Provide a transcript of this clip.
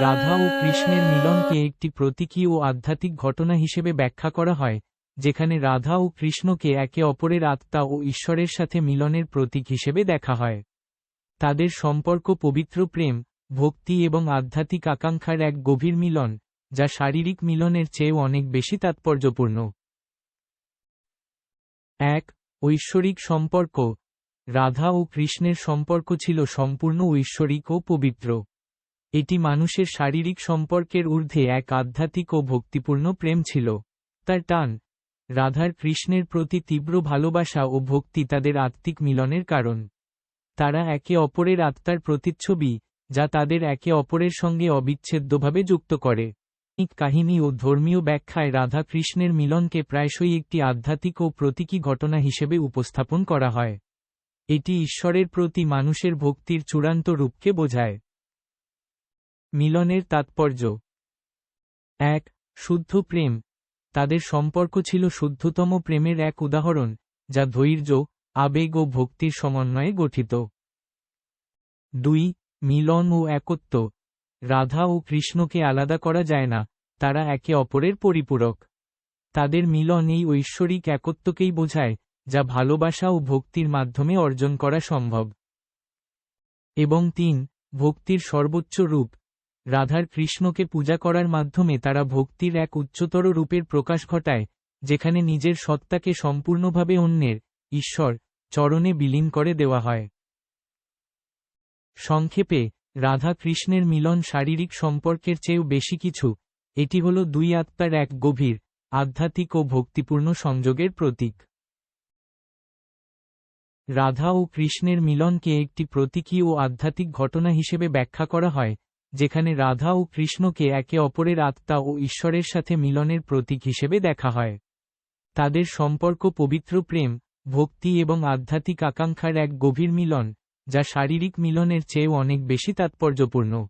রাধা ও কৃষ্ণের মিলনকে একটি প্রতীকী ও আধ্যাত্মিক ঘটনা হিসেবে ব্যাখ্যা করা হয়, যেখানে রাধা ও কৃষ্ণকে একে অপরের আত্মা ও ঈশ্বরের সাথে মিলনের প্রতীক হিসেবে দেখা হয়। তাদের সম্পর্ক পবিত্র প্রেম, ভক্তি এবং আধ্যাত্মিক আকাঙ্ক্ষার এক গভীর মিলন, যা শারীরিক মিলনের চেয়েও অনেক বেশি তাৎপর্যপূর্ণ। এক, ঐশ্বরিক সম্পর্ক। রাধা ও কৃষ্ণের সম্পর্ক ছিল সম্পূর্ণ ঐশ্বরিক ও পবিত্র। এটি মানুষের শারীরিক সম্পর্কের ঊর্ধ্বে এক আধ্যাত্মিক ও ভক্তিপূর্ণ প্রেম ছিল। তার টান রাধার কৃষ্ণের প্রতি তীব্র ভালোবাসা ও ভক্তি তাদের আত্মিক মিলনের কারণ। তারা একে অপরের আত্মার প্রতিচ্ছবি, যা তাদের একে অপরের সঙ্গে অবিচ্ছেদ্যভাবে যুক্ত করে। কাহিনী ও ধর্মীয় ব্যাখ্যায় রাধা কৃষ্ণের মিলনকে প্রায়শই একটি আধ্যাত্মিক ও প্রতীকী ঘটনা হিসেবে উপস্থাপন করা হয়। এটি ঈশ্বরের প্রতি মানুষের ভক্তির চূড়ান্ত রূপকে বোঝায়। মিলনের তাৎপর্য। এক, শুদ্ধ প্রেম। তাদের সম্পর্ক ছিল শুদ্ধতম প্রেমের এক উদাহরণ, যা ধৈর্য, আবেগ ও ভক্তির সমন্বয়ে গঠিত। দুই, মিলন ও একত্ব। রাধা ও কৃষ্ণকে আলাদা করা যায় না, তারা একে অপরের পরিপূরক। তাদের মিলন এই ঐশ্বরিক একত্বকেই বোঝায়, যা ভালোবাসা ও ভক্তির মাধ্যমে অর্জন করা সম্ভব। এবং তিন, ভক্তির সর্বোচ্চ রূপ। রাধার কৃষ্ণকে পূজা করার মাধ্যমে তারা ভক্তির এক উচ্চতর রূপের প্রকাশ ঘটায়, যেখানে নিজের সত্তাকে সম্পূর্ণভাবে অন্যের, ঈশ্বর, চরণে বিলীন করে দেওয়া হয়। সংক্ষেপে, রাধা কৃষ্ণের মিলন শারীরিক সম্পর্কের চেয়েও বেশি কিছু, এটি হল দুই আত্মার এক গভীর, আধ্যাত্মিক ও ভক্তিপূর্ণ সংযোগের প্রতীক। রাধা ও কৃষ্ণের মিলনকে একটি প্রতীকী ও আধ্যাত্মিক ঘটনা হিসেবে ব্যাখ্যা করা হয় যেখানে রাধা ও কৃষ্ণকে একে অপরের আত্মা ও ঈশ্বরের সাথে মিলনের প্রতীক হিসেবে দেখা হয়। তাদের সম্পর্ক পবিত্র প্রেম, ভক্তি এবং আধ্যাত্মিক আকাঙ্ক্ষার এক গভীর মিলন, যা শারীরিক মিলনের চেয়েও অনেক বেশি তাৎপর্যপূর্ণ।